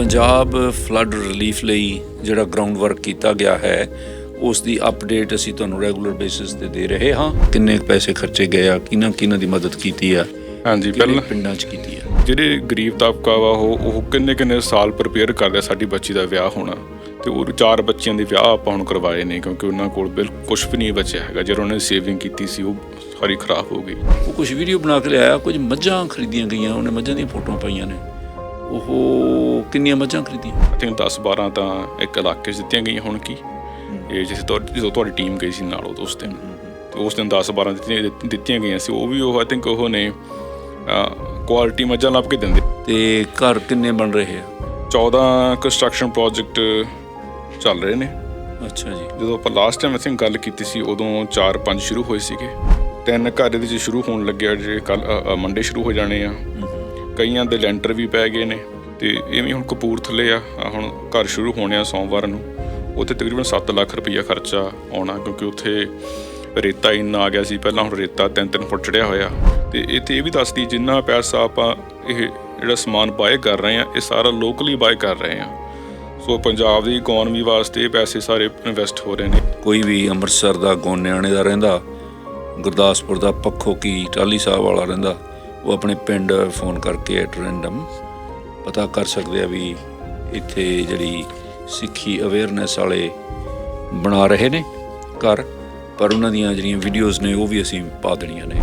Punjab flood relief ਲਈ ਜਿਹੜਾ ground work ਕੀਤਾ ਗਿਆ ਹੈ ਉਸ ਦੀ ਅਪਡੇਟ ਅਸੀਂ ਤੁਹਾਨੂੰ ਰੈਗੂਲਰ ਬੇਸਿਸ ਤੇ ਦੇ ਰਹੇ ਹਾਂ। ਕਿੰਨੇ ਪੈਸੇ ਖਰਚੇ ਗਏ ਆ ਕਿਹਨਾਂ ਕਿਹਨਾਂ ਦੀ ਮਦਦ ਕੀਤੀ ਆ ਹਾਂਜੀ ਪਹਿਲਾਂ ਪਿੰਡਾਂ 'ਚ ਕੀਤੀ ਆ? ਜਿਹੜੇ ਗਰੀਬ ਤਬਕਾ ਵਾ ਉਹ ਉਹ ਕਿੰਨੇ ਕਿੰਨੇ ਸਾਲ ਪ੍ਰਪੇਅਰ ਕਰਦੇ ਸਾਡੀ ਬੱਚੀ ਦਾ ਵਿਆਹ ਹੋਣਾ। ਤੇ ਉਹ ਚਾਰ ਬੱਚਿਆਂ ਦੇ ਵਿਆਹ ਆਪਾਂ ਹੁਣ ਕਰਵਾਏ ਨੇ ਕਿਉਂਕਿ ਉਹਨਾਂ ਕੋਲ ਬਿਲਕੁਲ ਕੁਝ ਵੀ ਨਹੀਂ ਬਚਿਆ ਹੈਗਾ। ਜਿਹੜਾ ਉਹਨੇ ਸੇਵਿੰਗ ਕੀਤੀ ਸੀ ਉਹ ਸਾਰੀ ਖਰਾਬ ਹੋ ਗਈ। ਉਹ ਕੁਝ ਵੀਡੀਓ ਬਣਾ ਕੇ ਲਿਆਇਆ ਕੁਝ ਮੱਝਾਂ ਖਰੀਦੀਆਂ ਗਈਆਂ ਉਹਨੇ ਮੱਝਾਂ ਦੀਆਂ ਫੋਟੋਆਂ ਪਾਈਆਂ ਨੇ। ਉਹ ਕਿੰਨੀਆਂ ਮੱਝਾਂ ਖਰੀਦੀਆਂ? ਆਈ ਥਿੰਕ 10 12 ਤਾਂ ਇੱਕ ਇਲਾਕੇ 'ਚ ਦਿੱਤੀਆਂ ਗਈਆਂ ਹੁਣ ਕੀ? ਇਹ ਜਿਸ ਤੋਂ ਜਦੋਂ ਤੁਹਾਡੀ ਟੀਮ ਗਈ ਸੀ ਨਾਲ ਉਸ ਦਿਨ। ਤੇ ਉਸ ਦਿਨ 10 12 ਦਿੱਤੀਆਂ ਦਿੱਤੀਆਂ ਗਈਆਂ ਸੀ। ਉਹ ਵੀ ਉਹ ਆਈ ਥਿੰਕ ਉਹ ਨੇ ਕੁਆਲਿਟੀ ਮੱਝਾਂ ਲੱਭ ਕੇ ਦਿੰਦੇ। ਤੇ ਘਰ ਕਿੰਨੇ ਬਣ ਰਹੇ ਆ? 14 ਕੰਸਟਰਕਸ਼ਨ ਪ੍ਰੋਜੈਕਟ ਚੱਲ ਰਹੇ ਨੇ। ਅੱਛਾ ਜੀ। ਜਦੋਂ ਆਪਾਂ ਲਾਸਟ ਟਾਈਮ ਅਸੀਂ ਗੱਲ ਕੀਤੀ ਸੀ ਉਦੋਂ 4-5 ਸ਼ੁਰੂ ਹੋਏ ਸੀਗੇ। ਤਿੰਨ ਘਰ ਇਹਦੇ 'ਚ ਸ਼ੁਰੂ ਹੋਣ ਲੱਗੇ ਆ ਜਿਹੜੇ ਕੱਲ ਮੰਡੇ ਸ਼ੁਰੂ ਹੋ ਜਾਣੇ ਆ। ਕਈਆਂ ਦੇ ਲੈਂਟਰ ਵੀ ਪੈ ਗਏ ਨੇ ਤੇ ਇਵੇਂ ਹੁਣ ਕਪੂਰਥਲੇ ਆ। ਆਹ ਹੁਣ ਘਰ ਸ਼ੁਰੂ ਹੋਣੇ ਆ ਸੋਮਵਾਰ ਨੂੰ। ਉੱਥੇ ਤਕਰੀਬਨ 7 ਲੱਖ ਰੁਪਈਆ ਖਰਚਾ ਆਉਣਾ ਕਿਉਂਕਿ ਉੱਥੇ ਰੇਤਾ ਇੰਨਾ ਆ ਗਿਆ ਸੀ। ਪਹਿਲਾਂ ਹੁਣ ਰੇਤਾ 3-3 ਫੁੱਟ ਚੜਿਆ ਹੋਇਆ। ਤੇ ਇੱਥੇ ਇਹ ਵੀ ਦੱਸਦੀ ਜਿੰਨਾ ਪੈਸਾ ਆਪਾਂ ਇਹ ਜਿਹੜਾ ਸਮਾਨ ਬਾਏ ਕਰ ਰਹੇ ਆ, ਇਹ ਸਾਰਾ ਲੋਕਲੀ ਬਾਏ ਕਰ ਰਹੇ ਆ। ਸੋ ਪੰਜਾਬ ਦੀ ਇਕਨੋਮੀ ਵਾਸਤੇ ਪੈਸੇ ਸਾਰੇ ਇਨਵੈਸਟ ਹੋ ਰਹੇ ਨੇ। ਕੋਈ ਵੀ ਅੰਮ੍ਰਿਤਸਰ ਦਾ, ਗੋਨਿਆਣੇ ਦਾ ਰਹਿੰਦਾ, ਗੁਰਦਾਸਪੁਰ ਦਾ ਪੱਖੋ ਕੀ ਟਾਲੀ ਸਾਹਿਬ ਵਾਲਾ ਰਹਿੰਦਾ ਉਹ ਆਪਣੇ ਪਿੰਡ ਫੋਨ ਕਰਕੇ ਐਟ ਰੈਂਡਮ ਪਤਾ ਕਰ ਸਕਦੇ ਆ ਵੀ ਇੱਥੇ ਜਿਹੜੀ ਸਿੱਖੀ ਅਵੇਅਰਨੈਸ ਵਾਲੇ ਬਣਾ ਰਹੇ ਨੇ ਘਰ, ਪਰ ਉਹਨਾਂ ਦੀਆਂ ਜਿਹੜੀਆਂ ਵੀਡੀਓਜ਼ ਨੇ ਉਹ ਵੀ ਅਸੀਂ ਪਾ ਦੇਣੀਆਂ ਨੇ।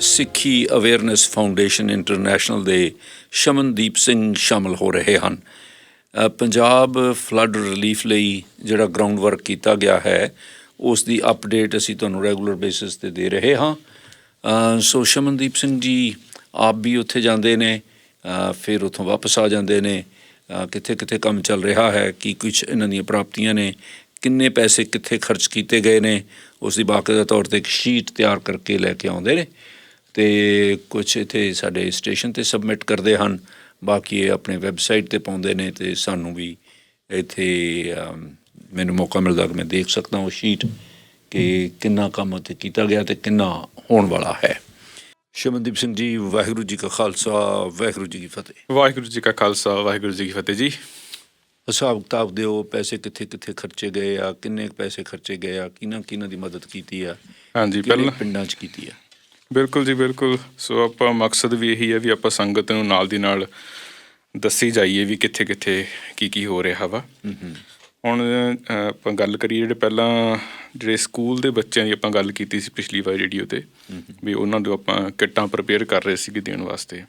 ਸਿੱਖੀ ਅਵੇਅਰਨੈਸ ਫਾਊਂਡੇਸ਼ਨ ਇੰਟਰਨੈਸ਼ਨਲ ਦੇ ਸ਼ਮਨਦੀਪ ਸਿੰਘ ਸ਼ਾਮਲ ਹੋ ਰਹੇ ਹਨ। ਪੰਜਾਬ ਫਲੱਡ ਰਿਲੀਫ ਲਈ ਜਿਹੜਾ ਗਰਾਊਂਡ ਵਰਕ ਕੀਤਾ ਗਿਆ ਹੈ, ਉਸ ਦੀ ਅਪਡੇਟ ਅਸੀਂ ਤੁਹਾਨੂੰ ਰੈਗੂਲਰ ਬੇਸਿਸ ਤੇ ਦੇ ਰਹੇ ਹਾਂ। ਸੋ ਸ਼ਮਨਦੀਪ ਸਿੰਘ ਜੀ, ਆਪ ਵੀ ਉੱਥੇ ਜਾਂਦੇ ਨੇ ਫਿਰ ਉੱਥੋਂ ਵਾਪਸ ਆ ਜਾਂਦੇ ਨੇ ਕਿੱਥੇ ਕਿੱਥੇ ਕੰਮ ਚੱਲ ਰਿਹਾ ਹੈ, ਕੀ ਕੁਝ ਇਹਨਾਂ ਦੀਆਂ ਪ੍ਰਾਪਤੀਆਂ ਨੇ, ਕਿੰਨੇ ਪੈਸੇ ਕਿੱਥੇ ਖਰਚ ਕੀਤੇ ਗਏ ਨੇ, ਉਸ ਦੀ ਬਾਕਾਇਦਾ ਤੌਰ ਤੇ ਇੱਕ ਸ਼ੀਟ ਤਿਆਰ ਕਰਕੇ ਲੈ ਕੇ ਆਉਂਦੇ ਨੇ। ਤੇ ਕੁਝ ਇੱਥੇ ਸਾਡੇ ਸਟੇਸ਼ਨ ਤੇ ਸਬਮਿਟ ਕਰਦੇ ਹਨ, ਬਾਕੀ ਇਹ ਆਪਣੇ ਵੈਬਸਾਈਟ ਤੇ ਪਾਉਂਦੇ ਨੇ ਤੇ ਸਾਨੂੰ ਵੀ ਇੱਥੇ ਮੈਨੂੰ ਮੌਕਾ ਮਿਲਦਾ ਕਿ ਮੈਂ ਦੇਖ ਸਕਦਾ ਉਹ ਸ਼ੀਟ। ਕਿ ਕਿੰਨਾ ਕੰਮ ਉੱਥੇ ਕੀਤਾ ਗਿਆ ਤੇ ਕਿੰਨਾ ਹੋਣ ਵਾਲਾ ਹੈ। ਸ਼ਮਨਦੀਪ ਸਿੰਘ ਜੀ ਵਾਹਿਗੁਰੂ ਜੀ ਕਾ ਖਾਲਸਾ ਵਾਹਿਗੁਰੂ ਜੀ ਕੀ ਫਤਿਹ। ਵਾਹਿਗੁਰੂ ਜੀ ਕਾ ਖਾਲਸਾ ਵਾਹਿਗੁਰੂ ਜੀ ਕੀ ਫਤਿਹ ਜੀ। ਹਿਸਾਬ ਕਿਤਾਬ ਦਿਓ ਪੈਸੇ ਕਿੱਥੇ ਕਿੱਥੇ ਖਰਚੇ ਗਏ ਆ ਕਿੰਨੇ ਕੁ ਪੈਸੇ ਖਰਚੇ ਗਏ ਆ ਕਿਹਨਾਂ ਕਿਹਨਾਂ ਦੀ ਮਦਦ ਕੀਤੀ ਆ ਹਾਂਜੀ ਪਹਿਲਾਂ ਪਿੰਡਾਂ 'ਚ ਕੀਤੀ ਆ। ਬਿਲਕੁਲ ਜੀ ਬਿਲਕੁਲ। ਸੋ ਆਪਾਂ ਮਕਸਦ ਵੀ ਇਹੀ ਹੈ ਵੀ ਆਪਾਂ ਸੰਗਤ ਨੂੰ ਨਾਲ ਦੀ ਨਾਲ ਦੱਸੀ ਜਾਈਏ ਵੀ ਕਿੱਥੇ ਕਿੱਥੇ ਕੀ ਕੀ ਹੋ ਰਿਹਾ ਵਾ। ਹੁਣ ਆਪਾਂ ਗੱਲ ਕਰੀਏ ਜਿਹੜੇ ਪਹਿਲਾਂ ਜਿਹੜੇ ਸਕੂਲ ਦੇ ਬੱਚਿਆਂ ਦੀ ਆਪਾਂ ਗੱਲ ਕੀਤੀ ਸੀ ਪਿਛਲੀ ਵਾਰ ਰੇਡੀਓ ਤੇ ਵੀ ਉਹਨਾਂ ਨੂੰ ਆਪਾਂ ਕਿੱਟਾਂ ਪ੍ਰਪੇਅਰ ਕਰ ਰਹੇ ਸੀ ਦੇਣ ਵਾਸਤੇ।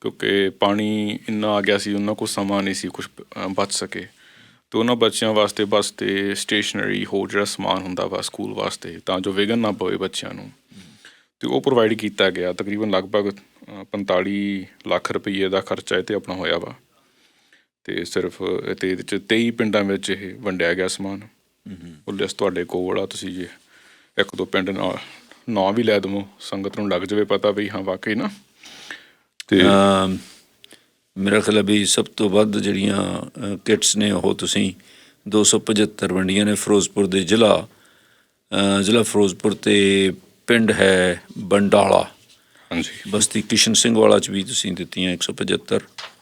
ਕਿਉਂਕਿ ਪਾਣੀ ਇੰਨਾ ਆ ਗਿਆ ਸੀ ਉਹਨਾਂ ਕੋਲ ਸਮਾਂ ਨਹੀਂ ਸੀ ਕੁਝ ਬਚ ਸਕੇ। ਤੇ ਉਹਨਾਂ ਬੱਚਿਆਂ ਵਾਸਤੇ ਬਸ ਤੇ ਸਟੇਸ਼ਨਰੀ ਹੋਰ ਜਿਹੜਾ ਸਮਾਨ ਹੁੰਦਾ ਵਾ ਸਕੂਲ ਵਾਸਤੇ ਤਾਂ ਜੋ ਵਿਘਨ ਨਾ ਪਵੇ ਬੱਚਿਆਂ ਨੂੰ। ਤੇ ਉਹ ਪ੍ਰੋਵਾਈਡ ਕੀਤਾ ਗਿਆ। ਤਕਰੀਬਨ ਲਗਭਗ ਅ, 45 ਲੱਖ ਰੁਪਏ ਦਾ ਖਰਚਾ ਇਹ ਤੇ ਆਪਣਾ ਹੋਇਆ ਵਾ। ਤੇ ਸਿਰਫ ਤੇ ਇਹਦੇ ਚ 23 ਪਿੰਡਾਂ ਵਿੱਚ ਇਹ ਵੰਡਿਆ ਗਿਆ ਸਮਾਨ। ਉਹ ਲਿਸਟ ਤੁਹਾਡੇ ਕੋਲ ਆ ਤੁਸੀਂ ਜੇ ਇੱਕ ਦੋ ਪਿੰਡ ਨਾਂ ਵੀ ਲੈ ਦਵੋ ਸੰਗਤ ਨੂੰ ਲੱਗ ਜਾਵੇ ਪਤਾ ਵੀ ਹਾਂ ਵਾਕਈ ਨਾ। ਤੇ ਮੇਰਾ ਖਿਆਲ ਵੀ ਸਭ ਤੋਂ ਵੱਧ ਜਿਹੜੀਆਂ ਕਿਟਸ ਨੇ ਉਹ ਤੁਸੀਂ 275 ਵੰਡੀਆਂ ਨੇ ਫਿਰੋਜ਼ਪੁਰ ਦੇ ਜ਼ਿਲ੍ਹਾ। ਜ਼ਿਲ੍ਹਾ ਫਿਰੋਜ਼ਪੁਰ ਤੇ ਪਿੰਡ ਹੈ ਬੰਡਾਲਾ। ਹਾਂਜੀ। ਬਸਤੀ ਕਿਸ਼ਨ ਸਿੰਘ ਵਾਲਾ ਚ ਵੀ ਤੁਸੀਂ ਦਿੱਤੀਆਂ 175 ਅ,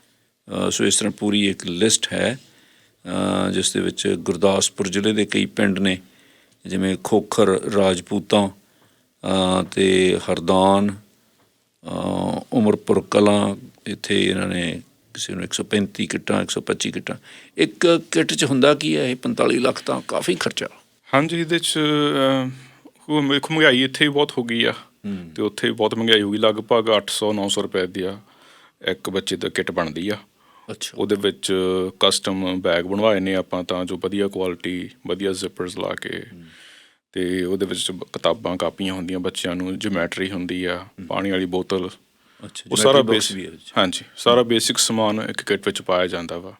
ਸੋ ਇਸ ਤਰ੍ਹਾਂ ਪੂਰੀ ਇੱਕ ਲਿਸਟ ਹੈ ਜਿਸ ਦੇ ਵਿੱਚ ਗੁਰਦਾਸਪੁਰ ਜ਼ਿਲ੍ਹੇ ਦੇ ਕਈ ਪਿੰਡ ਨੇ ਜਿਵੇਂ ਖੋਖਰ ਰਾਜਪੂਤਾਂ ਤੇ ਹਰਦਾਨ ਉਮਰਪੁਰ ਕਲਾਂ ਇੱਥੇ ਇਹਨਾਂ ਨੇ ਕਿਸੇ ਨੂੰ 135 ਕਿੱਟਾਂ 125 ਕਿੱਟਾਂ। ਇੱਕ ਕਿੱਟ ਚ ਹੁੰਦਾ ਕੀ ਹੈ ਇਹ 45 ਲੱਖ ਤਾਂ ਕਾਫੀ ਖਰਚਾ। ਹਾਂਜੀ ਇਹਦੇ ਚ ਉਹ ਮਹਿੰਗਾਈ ਇੱਥੇ ਬਹੁਤ ਹੋ ਗਈ ਆ। ਤੇ ਉੱਥੇ ਬਹੁਤ ਮਹਿੰਗਾਈ ਹੋ ਗਈ ਲਗਭਗ 800 900 ਰੁਪਏ ਦੀ ਆ ਇੱਕ ਬੱਚੇ ਦਾ ਕਿੱਟ ਬਣਦੀ ਆ। ਅੱਛਾ। ਉਹਦੇ ਵਿੱਚ ਕਸਟਮ ਬੈਗ ਬਣਵਾਏ ਨੇ ਆਪਾਂ ਤਾਂ ਜੋ ਵਧੀਆ ਕੁਆਲਿਟੀ ਵਧੀਆ ਜ਼ਿਪਰਸ ਲਾ ਕੇ। ਤੇ ਉਹਦੇ ਵਿੱਚ ਕਿਤਾਬਾਂ ਕਾਪੀਆਂ ਹੁੰਦੀਆਂ ਬੱਚਿਆਂ ਨੂੰ ਜਿਓਮੈਟਰੀ ਹੁੰਦੀ ਆ ਪਾਣੀ ਵਾਲੀ ਬੋਤਲ। ਅੱਛਾ ਉਹ ਸਾਰਾ 'ਚ। ਹਾਂਜੀ ਸਾਰਾ ਬੇਸਿਕ ਸਮਾਨ ਇੱਕ ਕਿੱਟ ਵਿੱਚ ਪਾਇਆ ਜਾਂਦਾ ਵਾ।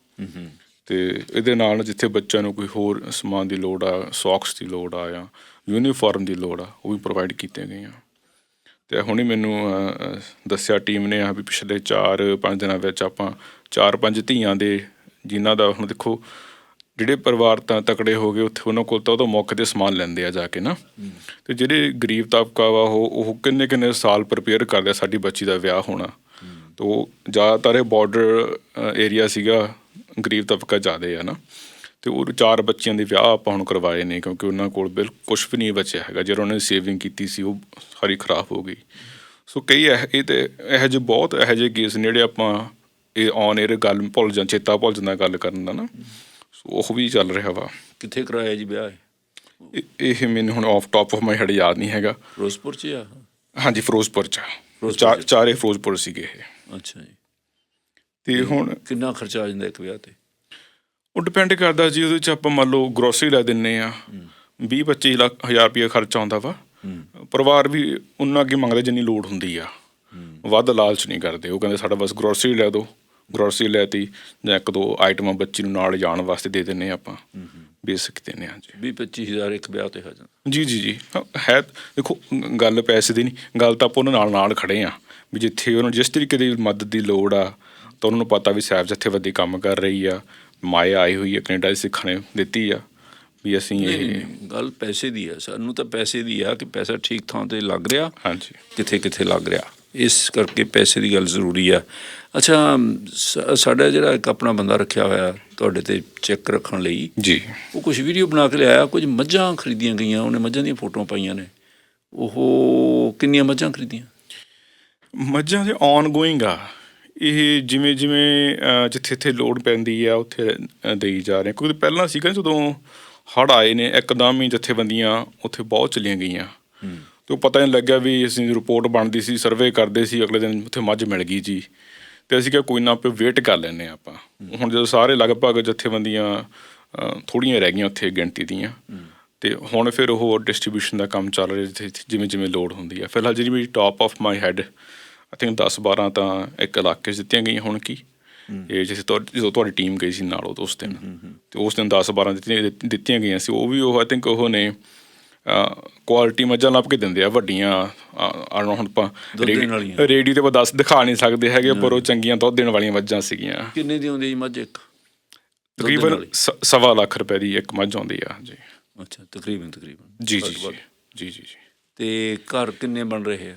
ਤੇ ਇਹਦੇ ਨਾਲ ਜਿੱਥੇ ਬੱਚਿਆਂ ਨੂੰ ਕੋਈ ਹੋਰ ਸਮਾਨ ਦੀ ਲੋੜ ਆ ਸੌਕਸ ਦੀ ਲੋੜ ਆ ਜਾਂ ਯੂਨੀਫਾਰਮ ਦੀ ਲੋੜ ਆ ਉਹ ਵੀ ਪ੍ਰੋਵਾਈਡ ਕੀਤੇ ਗਏ ਆ। ਤੇ ਹੁਣੇ ਮੈਨੂੰ ਦੱਸਿਆ ਟੀਮ ਨੇ ਆ ਵੀ ਪਿਛਲੇ 4-5 ਦਿਨਾਂ ਵਿੱਚ ਆਪਾਂ 4-5 ਧੀਆਂ ਦੇ ਜਿਨ੍ਹਾਂ ਦਾ ਹੁਣ ਦੇਖੋ ਜਿਹੜੇ ਪਰਿਵਾਰ ਤਾਂ ਤਕੜੇ ਹੋ ਗਏ ਉੱਥੇ ਉਹਨਾਂ ਕੋਲ ਤਾਂ ਉਹਦਾ ਮੌਕੇ ਤੇ ਸਮਾਨ ਲੈਂਦੇ ਆ ਜਾ ਕੇ ਨਾ। ਤੇ ਜਿਹੜੇ ਗਰੀਬ ਤਬਕਾ ਵਾ ਉਹ ਉਹ ਕਿੰਨੇ ਕਿੰਨੇ ਸਾਲ ਪ੍ਰਪੇਅਰ ਕਰਦੇ ਆ ਸਾਡੀ ਬੱਚੀ ਦਾ ਵਿਆਹ ਹੋਣਾ। ਤੋ ਜ਼ਿਆਦਾਤਰ ਇਹ ਬਾਰਡਰ ਏਰੀਆ ਸੀਗਾ ਗਰੀਬ ਤਬਕਾ ਜ਼ਿਆਦੇ ਆ ਨਾ। ਤੇ ਉਹ ਚਾਰ ਬੱਚਿਆਂ ਦੇ ਵਿਆਹ ਆਪਾਂ ਹੁਣ ਕਰਵਾਏ ਨੇ ਕਿਉਂਕਿ ਉਹਨਾਂ ਕੋਲ ਬਿਲਕੁਲ ਕੁਝ ਵੀ ਨਹੀਂ ਬਚਿਆ ਹੈਗਾ। ਜਿਹੜਾ ਉਹਨਾਂ ਨੇ ਸੇਵਿੰਗ ਕੀਤੀ ਸੀ ਉਹ ਸਾਰੀ ਖਰਾਬ ਹੋ ਗਈ। ਸੋ ਕਈ ਇਹ ਇਹ ਤੇ ਇਹੋ ਜਿਹੇ ਬਹੁਤ ਇਹੋ ਜਿਹੇ ਕੇਸ ਨੇ ਜਿਹੜੇ ਆਪਾਂ ਇਹ ਔਨ 에ਅਰ ਗੱਲ ਭੁੱਲ ਜਾਂ ਚੇਤਾ ਭੁੱਲ ਜਾਂਦਾ ਗੱਲ ਕਰਨ ਦਾ ਨਾ। ਸੋ ਉਹ ਵੀ ਚੱਲ ਰਿਹਾ ਵਾ। ਕਿੱਥੇ ਕਰਾਇਆ ਜੀ ਵਿਆਹ ਇਹ? ਮੈਨੂੰ ਹੁਣ off top of my head ਯਾਦ ਨਹੀਂ ਹੈਗਾ। ਫਿਰੋਜ਼ਪੁਰ ਚ ਆ? ਹਾਂਜੀ ਫਿਰੋਜ਼ਪੁਰ ਚ ਫਿਰੋਜ਼ਪੁਰ ਚਾਰ ਚ। ਚਾਰੇ ਫਿਰੋਜ਼ਪੁਰ ਸੀਗੇ ਇਹ। ਅੱਛਾ ਜੀ। ਤੇ ਹੁਣ ਕਿੰਨਾ ਖਰਚਾ ਆ ਜਾਂਦਾ ਇੱਕ ਵਿਆਹ ਤੇ? ਉਹ ਡਿਪੈਂਡ ਕਰਦਾ ਜੀ ਉਹਦੇ ਚ ਆਪਾਂ ਮੰਨ ਲਓ ਗਰੋਸਰੀ ਲੈ ਦਿੰਨੇ ਆ। 20 25 ਲੱਖ ਹਜ਼ਾਰ ਰੁਪਏ ਖਰਚਾ ਆਉਂਦਾ ਵਾ। ਪਰਿਵਾਰ ਵੀ ਉਹਨਾਂ ਅੱਗੇ ਮੰਗਦਾ ਜਿੰਨੀ ਲੋੜ ਹੁੰਦੀ ਆ। ਵੱਧ ਲਾਲਚ ਨਹੀਂ ਕਰਦੇ। ਉਹ ਕਹਿੰਦੇ ਸਾਡਾ ਬਸ ਗਰੋਸਰੀ ਲੈ ਦਿਓ ਗਰੋਸਰੀ ਲੈਤੀ ਜਾਂ ਇੱਕ ਦੋ ਆਈਟਮਾਂ ਬੱਚੀ ਨੂੰ ਨਾਲ ਜਾਣ ਵਾਸਤੇ ਦੇ ਦਿੰਨੇ ਆ ਆਪਾਂ। ਬੇਸਿਕ ਦਿੰਨੇ ਆ ਜੀ। 20 25000 ਇੱਕ ਵਿਆਹ ਤੇ ਹੋ ਜਾਂਦਾ। ਜੀ ਜੀ ਜੀ। ਹਾਂ, ਦੇਖੋ ਗੱਲ ਪੈਸੇ ਦੀ ਨਹੀਂ। ਗੱਲ ਤਾਂ ਆਪਾਂ ਉਹਨਾਂ ਨਾਲ ਨਾਲ ਖੜੇ ਆ। ਵੀ ਜਿੱਥੇ ਉਹਨਾਂ ਜਿਸ ਤਰੀਕੇ ਦੀ ਮਦਦ ਦੀ ਲੋੜ ਆ ਤਾਂ ਉਹਨਾਂ ਨੂੰ ਪਤਾ ਵੀ ਸਾਹਿਬ ਜਥੇਬੰਦੀ ਕੰਮ ਕਰ ਰਹੀ ਆ। ਮਾਇਆ ਆਈ ਹੋਈ ਹੈ ਕੈਨੇਡਾ ਦੇ ਸਿੱਖਾਂ ਨੇ ਦਿੱਤੀ ਆ ਵੀ ਅਸੀਂ ਇਹ ਗੱਲ ਪੈਸੇ ਦੀ ਆ। ਸਾਨੂੰ ਤਾਂ ਪੈਸੇ ਦੀ ਆ ਕਿ ਪੈਸਾ ਠੀਕ ਥਾਂ ਤੇ ਲੱਗ ਰਿਹਾ ਹਾਂਜੀ। ਕਿੱਥੇ ਕਿੱਥੇ ਲੱਗ ਰਿਹਾ। ਇਸ ਕਰਕੇ ਪੈਸੇ ਦੀ ਗੱਲ ਜ਼ਰੂਰੀ ਆ। ਅੱਛਾ ਸਾਡਾ ਜਿਹੜਾ ਇੱਕ ਆਪਣਾ ਬੰਦਾ ਰੱਖਿਆ ਹੋਇਆ ਤੁਹਾਡੇ ਤੇ ਚੈੱਕ ਰੱਖਣ ਲਈ ਜੀ। ਉਹ ਕੁਝ ਵੀਡੀਓ ਬਣਾ ਕੇ ਲਿਆਇਆ ਕੁਝ ਮੱਝਾਂ ਖਰੀਦੀਆਂ ਗਈਆਂ ਉਹਨੇ ਮੱਝਾਂ ਦੀਆਂ ਫੋਟੋਆਂ ਪਾਈਆਂ ਨੇ। ਉਹ ਕਿੰਨੀਆਂ ਮੱਝਾਂ ਖਰੀਦੀਆਂ? ਮੱਝਾਂ ਦੇ ਔਨ ਗੋਇੰਗ ਆ। ਇਹ ਜਿਵੇਂ ਜਿਵੇਂ ਜਿੱਥੇ ਜਿੱਥੇ ਲੋਡ ਪੈਂਦੀ ਆ ਉੱਥੇ ਦੇਈ ਜਾ ਰਹੇ ਕਿਉਂਕਿ ਪਹਿਲਾਂ ਸੀਗਾ ਜਦੋਂ ਹੜ ਆਏ ਨੇ ਇੱਕਦਮ ਹੀ ਜਥੇਬੰਦੀਆਂ ਉੱਥੇ ਬਹੁਤ ਚਲੀਆਂ ਗਈਆਂ। ਤੇ ਉਹ ਪਤਾ ਨਹੀਂ ਲੱਗਿਆ ਵੀ ਅਸੀਂ ਰਿਪੋਰਟ ਬਣਦੀ ਸੀ ਸਰਵੇ ਕਰਦੇ ਸੀ ਅਗਲੇ ਦਿਨ ਉੱਥੇ ਮੱਝ ਮਿਲ ਗਈ ਜੀ। ਤੇ ਅਸੀਂ ਕਿਹਾ ਕੋਈ ਨਾ ਆਪੇ ਵੇਟ ਕਰ ਲੈਨੇ ਆਪਾਂ। ਹੁਣ ਜਦੋਂ ਸਾਰੇ ਲਗਭਗ ਜਥੇਬੰਦੀਆਂ ਥੋੜੀਆਂ ਰਹਿ ਗਈਆਂ ਉੱਥੇ ਗਿਣਤੀ ਦੀਆਂ। ਤੇ ਹੁਣ ਫਿਰ ਉਹ ਡਿਸਟ੍ਰੀਬਿਊਸ਼ਨ ਦਾ ਕੰਮ ਚੱਲ ਰਿਹਾ ਜਿੱਥੇ ਜਿਵੇਂ ਜਿਵੇਂ ਲੋਡ ਹੁੰਦੀ ਆ। ਫਿਲਹਾਲ ਜਿਹੜੀ ਵੀ top of my head I think 10 12 ਤਾਂ ਇੱਕ ਇਲਾਕੇ 'ਚ ਦਿੱਤੀਆਂ ਗਈਆਂ ਹੁਣ ਕੀ? ਇਹ ਜਿਸ ਤੋਂ ਜਦੋਂ ਤੁਹਾਡੀ ਟੀਮ ਗਈ ਸੀ ਨਾਲ ਉਹ ਉਸ ਦਿਨ। ਤੇ ਉਸ ਦਿਨ 10 12 ਦਿੱਤੀਆਂ ਦਿੱਤੀਆਂ ਗਈਆਂ ਸੀ। ਉਹ ਵੀ ਉਹ ਆਈ ਥਿੰਕ ਉਹ ਨੇ ਕੁਆਲਿਟੀ ਮੱਝਾਂ ਲੱਭ ਕੇ ਦਿੰਦੇ ਆ ਵੱਡੀਆਂ ਆ ਹੁਣ ਆਪਾਂ ਦੁੱਧ ਦੇਣ ਰੇਡੀ- ਵਾਲੀਆਂ। ਰੇਡੀ ਤੇ ਦੱਸ ਦਿਖਾ ਨਹੀਂ ਸਕਦੇ ਹੈਗੇ ਪਰ ਉਹ ਚੰਗੀਆਂ ਦੁੱਧ ਦੇਣ ਵਾਲੀਆਂ ਮੱਝਾਂ ਸੀਗੀਆਂ। ਕਿੰਨੇ ਦੀ ਆਉਂਦੀ ਜੀ ਮੱਝ ਇੱਕ? ਤਕਰੀਬਨ ਵਾਲੀ? ਸ- ਸਵਾ ਲੱਖ ਰੁਪਏ ਦੀ ਇੱਕ ਮੱਝ ਆਉਂਦੀ ਆ ਜੀ। ਅੱਛਾ ਤਕਰੀਬਨ ਤਕਰੀਬਨ। ਜੀ। ਜੀ। ਜੀ ਜੀ। ਤੇ ਘਰ ਕਿੰਨੇ ਬਣ ਰਹੇ ਆ?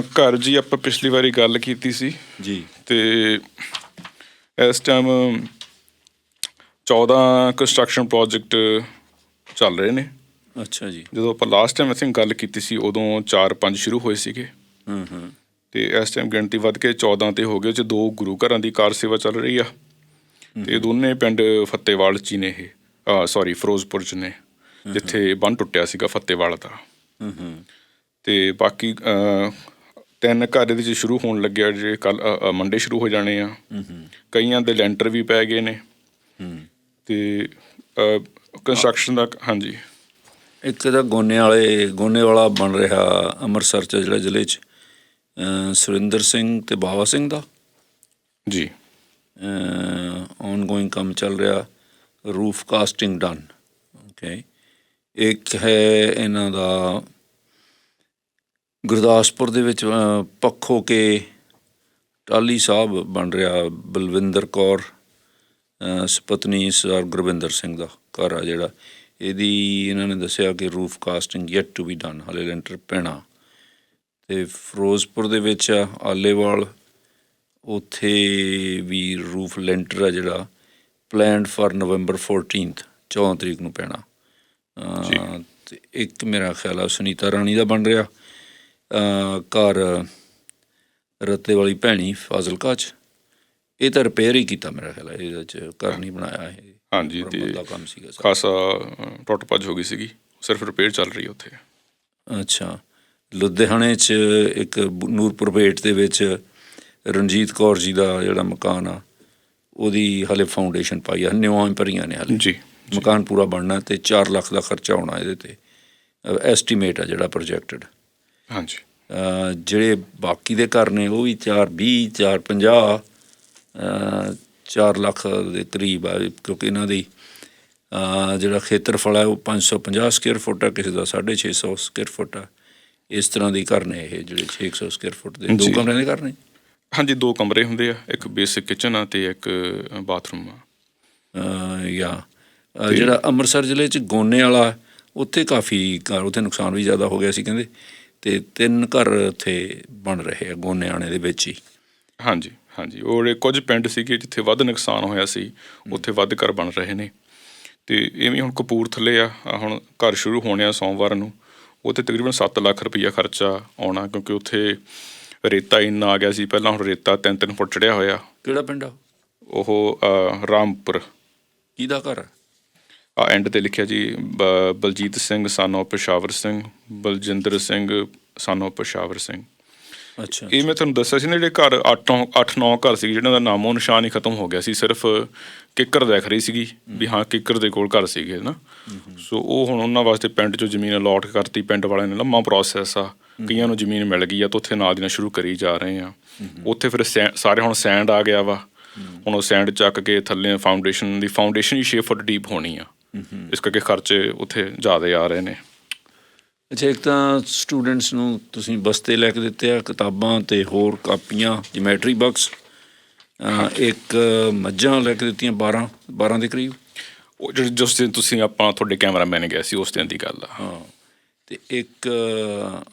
ਘਰ ਜੀ ਆਪਾਂ ਪਿਛਲੀ ਵਾਰੀ ਗੱਲ ਕੀਤੀ ਸੀ। ਜੀ। ਤੇ ਇਸ ਟਾਈਮ 14 ਕੰਸਟਰਕਸ਼ਨ ਪ੍ਰੋਜੈਕਟ ਚੱਲ ਰਹੇ ਨੇ। ਅੱਛਾ ਜੀ। ਜਦੋਂ ਆਪਾਂ ਲਾਸਟ ਟਾਈਮ ਅਸੀਂ ਗੱਲ ਕੀਤੀ ਸੀ ਉਦੋਂ 4-5 ਸ਼ੁਰੂ ਹੋਏ ਸੀਗੇ। ਹੂੰ ਹੂੰ। ਤੇ ਇਸ ਟਾਈਮ ਗਿਣਤੀ ਵੱਧ ਕੇ 14 ਤੇ ਹੋ ਗਏ ਚ ਦੋ ਗੁਰੂ ਘਰਾਂ ਦੀ ਕਾਰ ਸੇਵਾ ਚੱਲ ਰਹੀ ਆ। ਤੇ ਇਹ ਦੋਨੇ ਪਿੰਡ ਫੱਤੇਵਾਲ ਚ ਨੇ ਇਹ। ਸੌਰੀ ਫਿਰੋਜ਼ਪੁਰ ਚ ਨੇ ਜਿੱਥੇ ਬੰਨ ਟੁੱਟਿਆ ਸੀਗਾ ਫੱਤੇਵਾਲ ਦਾ। ਹੂੰ ਹੂੰ। ਤੇ ਬਾਕੀ ਤਿੰਨ ਘਰ ਇਹਦੇ ਚ ਸ਼ੁਰੂ ਹੋਣ ਲੱਗਿਆ ਜਿਹੜੇ ਕੱਲ ਮੰਡੇ ਸ਼ੁਰੂ ਹੋ ਜਾਣੇ ਆ। ਕਈਆਂ ਦੇ ਲੈਂਟਰ ਵੀ ਪੈ ਗਏ ਨੇ। ਹੂੰ। ਤੇ ਕੰਸਟਰਕਸ਼ਨ ਦਾ ਹਾਂਜੀ। ਇੱਕ ਇਹਦਾ ਗੋਨੇ ਵਾਲੇ ਗੋਨੇ ਵਾਲਾ ਬਣ ਰਿਹਾ ਅੰਮ੍ਰਿਤਸਰ ਚ ਜਿਹੜਾ ਜ਼ਿਲ੍ਹੇ ਚ ਸੁਰਿੰਦਰ ਸਿੰਘ ਤੇ ਬਾਵਾ ਸਿੰਘ ਦਾ। ਜੀ। ਔਨ ਗੋਇੰਗ ਕੰਮ ਚੱਲ ਰਿਹਾ ਰੂਫ ਕਾਸਟਿੰਗ ਡਨ ਓਕੇ ਇੱਕ ਹੈ ਇਹਨਾਂ ਦਾ ਗੁਰਦਾਸਪੁਰ ਦੇ ਵਿੱਚ ਪੱਖੋ ਕੇ ਟਾਲੀ ਸਾਹਿਬ ਬਣ ਰਿਹਾ ਬਲਵਿੰਦਰ ਕੌਰ ਸੁਪਤਨੀ ਸਰ ਗੁਰਵਿੰਦਰ ਸਿੰਘ ਦਾ ਘਰ ਆ ਜਿਹੜਾ। ਇਹਦੀ ਇਹਨਾਂ ਨੇ ਦੱਸਿਆ ਕਿ roof casting yet to be done ਹਲੇ ਲੈਂਟਰ ਪੈਣਾ। ਤੇ ਫਿਰੋਜ਼ਪੁਰ ਦੇ ਵਿੱਚ ਆਲੇਵਾਲ ਉੱਥੇ ਵੀ ਰੂਫ ਲੈਂਟਰ ਆ ਜਿਹੜਾ ਪਲਾਨਡ ਫਾਰ ਨਵੰਬਰ 14th 14 ਤਰੀਕ ਨੂੰ ਪੈਣਾ। ਤੇ ਇੱਕ ਮੇਰਾ ਖਿਆਲ ਆ ਸੁਨੀਤਾ ਰਾਣੀ ਦਾ ਬਣ ਰਿਹਾ। ਘਰ ਰੱਤੇ ਵਾਲੀ ਭੈਣੀ ਫਾਜ਼ਿਲਕਾ ਚ। ਇਹ ਤਾਂ ਰਿਪੇਅਰ ਹੀ ਕੀਤਾ ਮੇਰਾ ਖਿਆਲ ਹੈ ਇਹਦੇ ਚ ਘਰ ਨਹੀਂ ਬਣਾਇਆ ਇਹ। ਹਾਂਜੀ ਤੇ। ਖਾਸਾ ਟੁੱਟ ਭੱਜ ਹੋ ਗਈ ਸੀਗੀ ਸਿਰਫ ਰਿਪੇਅਰ ਚੱਲ ਰਹੀ ਉੱਥੇ। ਅੱਛਾ। ਲੁਧਿਆਣੇ 'ਚ ਇੱਕ ਨੂਰਪੁਰ ਭੇਟ ਦੇ ਵਿੱਚ ਰਣਜੀਤ ਕੌਰ ਜੀ ਦਾ ਜਿਹੜਾ ਮਕਾਨ ਆ ਉਹਦੀ ਹਲੇ ਫਾਊਂਡੇਸ਼ਨ ਪਾਈ ਆ ਨਿਵਾਂ ਭਰੀਆਂ ਨੇ ਹਲੇ। ਜੀ ਮਕਾਨ ਪੂਰਾ ਬਣਨਾ ਤੇ 4 ਲੱਖ ਦਾ ਖਰਚਾ ਆਉਣਾ ਇਹਦੇ ਤੇ। ਐਸਟੀਮੇਟ ਆ ਜਿਹੜਾ ਪ੍ਰੋਜੈਕਟਡ ਹਾਂਜੀ। ਜਿਹੜੇ ਬਾਕੀ ਦੇ ਘਰ ਨੇ ਉਹ ਵੀ 4 20 4 50 4 ਲੱਖ ਦੇ ਕਰੀਬ ਆ ਕਿਉਂਕਿ ਇਹਨਾਂ ਦੀ ਜਿਹੜਾ ਖੇਤਰਫਲ ਹੈ ਉਹ 550 ਸਕੁਅਰ ਫੁੱਟ ਆ ਕਿਸੇ ਦਾ 650 ਸਕੁਅਰ ਫੁੱਟ ਆ। ਇਸ ਤਰ੍ਹਾਂ ਦੇ ਘਰ ਨੇ ਇਹ ਜਿਹੜੇ 600 ਸਕੁਅਰ ਫੁੱਟ ਦੇ। ਦੋ ਜੀ। ਕਮਰਿਆਂ ਦੇ ਘਰ ਨੇ? ਹਾਂਜੀ ਦੋ ਕਮਰੇ ਹੁੰਦੇ ਆ ਇੱਕ ਬੇਸਿਕ ਕਿਚਨ ਆ ਤੇ ਇੱਕ ਬਾਥਰੂਮ ਆ। ਅਹ, ਜਿਹੜਾ ਅੰਮ੍ਰਿਤਸਰ ਜ਼ਿਲ੍ਹੇ ਚ ਗੋਨੇ ਵਾਲਾ ਉੱਥੇ ਕਾਫੀ ਘਰ ਉੱਥੇ ਨੁਕਸਾਨ ਵੀ ਜ਼ਿਆਦਾ ਹੋ ਗਿਆ ਸੀ ਕਹਿੰਦੇ। ਤੇ ਤਿੰਨ ਘਰ ਉੱਥੇ ਬਣ ਰਹੇ ਆ ਗੋਨੇਆਣੇ ਦੇ ਵਿੱਚ ਹੀ। ਹਾਂਜੀ ਹਾਂਜੀ। ਉਹ ਜਿਹੜੇ ਕੁਝ ਪਿੰਡ ਸੀਗੇ ਜਿੱਥੇ ਵੱਧ ਨੁਕਸਾਨ ਹੋਇਆ ਸੀ ਉੱਥੇ ਵੱਧ ਘਰ ਬਣ ਰਹੇ ਨੇ। ਤੇ ਇਵੇਂ ਹੁਣ ਕਪੂਰਥਲੇ ਆ ਹੁਣ ਘਰ ਸ਼ੁਰੂ ਹੋਣੇ ਆ ਸੋਮਵਾਰ ਨੂੰ। ਉੱਥੇ ਤਕਰੀਬਨ 7 ਲੱਖ ਰੁਪਈਆ ਖਰਚਾ ਆਉਣਾ ਕਿਉਂਕਿ ਉੱਥੇ ਰੇਤਾ ਇੰਨਾ ਆ ਗਿਆ ਸੀ। ਪਹਿਲਾਂ ਹੁਣ ਰੇਤਾ 3-3 ਫੁੱਟ ਚੜਿਆ ਹੋਇਆ। ਕਿਹੜਾ ਪਿੰਡ ਆ ਉਹ? ਰਾਮਪੁਰ। ਕਿਹਦਾ ਘਰ ਐਂਡ ਤੇ ਲਿਖਿਆ ਜੀ ਬਲਜੀਤ ਸਿੰਘ ਸਾਨੋ ਪਸ਼ਾਵਰ ਸਿੰਘ ਬਲਜਿੰਦਰ ਸਿੰਘ ਸਾਨੋ ਪਸ਼ਾਵਰ ਸਿੰਘ। ਅੱਛਾ ਇਹ ਮੈਂ ਤੁਹਾਨੂੰ ਦੱਸਿਆ ਸੀ ਨਾ ਜਿਹੜੇ ਘਰ 8 8-9 ਘਰ ਸੀ ਜਿਹਨਾਂ ਦਾ ਨਾਮੋ ਨਿਸ਼ਾਨ ਹੀ ਖਤਮ ਹੋ ਗਿਆ ਸੀ ਸਿਰਫ ਕਿੱਕਰ ਦੇਖ ਰਹੀ ਸੀਗੀ ਵੀ ਹਾਂ ਕਿੱਕਰ ਦੇ ਕੋਲ ਘਰ ਸੀਗੇ ਨਾ ਸੋ ਉਹ ਹੁਣ ਉਹਨਾਂ ਵਾਸਤੇ ਪਿੰਡ 'ਚੋਂ ਜ਼ਮੀਨ ਅਲਾਟ ਕਰਤੀ ਪਿੰਡ ਵਾਲਿਆਂ ਨੇ ਲੰਮਾ ਪ੍ਰੋਸੈਸ ਆ। ਕਈਆਂ ਨੂੰ ਜ਼ਮੀਨ ਮਿਲ ਗਈ ਆ ਤਾਂ ਉੱਥੇ ਨਾਲ ਦੀ ਨਾਲ ਸ਼ੁਰੂ ਕਰੀ ਜਾ ਰਹੇ ਆ। ਉੱਥੇ ਫਿਰ ਸਾਰੇ ਹੁਣ ਸੈਂਡ ਆ ਗਿਆ ਵਾ। ਹੁਣ ਉਹ ਸੈਂਡ ਚੱਕ ਕੇ ਥੱਲੇ ਫਾਊਂਡੇਸ਼ਨ ਦੀ ਫਾਊਂਡੇਸ਼ਨ ਹੀ 6 ਫੁੱਟ ਡੀਪ ਹੋਣੀ ਆ। ਇਸ ਕਰਕੇ ਖਰਚੇ ਉੱਥੇ ਜ਼ਿਆਦਾ ਆ ਰਹੇ ਨੇ। ਅੱਛਾ ਇੱਕ ਤਾਂ ਸਟੂਡੈਂਟਸ ਨੂੰ ਤੁਸੀਂ ਬਸਤੇ ਲੈ ਕੇ ਦਿੱਤੇ ਆ ਕਿਤਾਬਾਂ ਤੇ ਹੋਰ ਕਾਪੀਆਂ ਜਿਮੈਟਰੀ ਬਾਕਸ ਇੱਕ ਮੱਝਾਂ ਲੈ ਕੇ ਦਿੱਤੀਆਂ 12 12 ਦੇ ਕਰੀਬ। ਉਹ ਜਿਹੜੇ ਜਿਸ ਦਿਨ ਤੁਸੀਂ ਆਪਾਂ ਤੁਹਾਡੇ ਕੈਮਰਾਮੈਨ ਗਏ ਸੀ ਉਸ ਦਿਨ ਦੀ ਗੱਲ ਆ। ਹਾਂ ਤੇ ਇੱਕ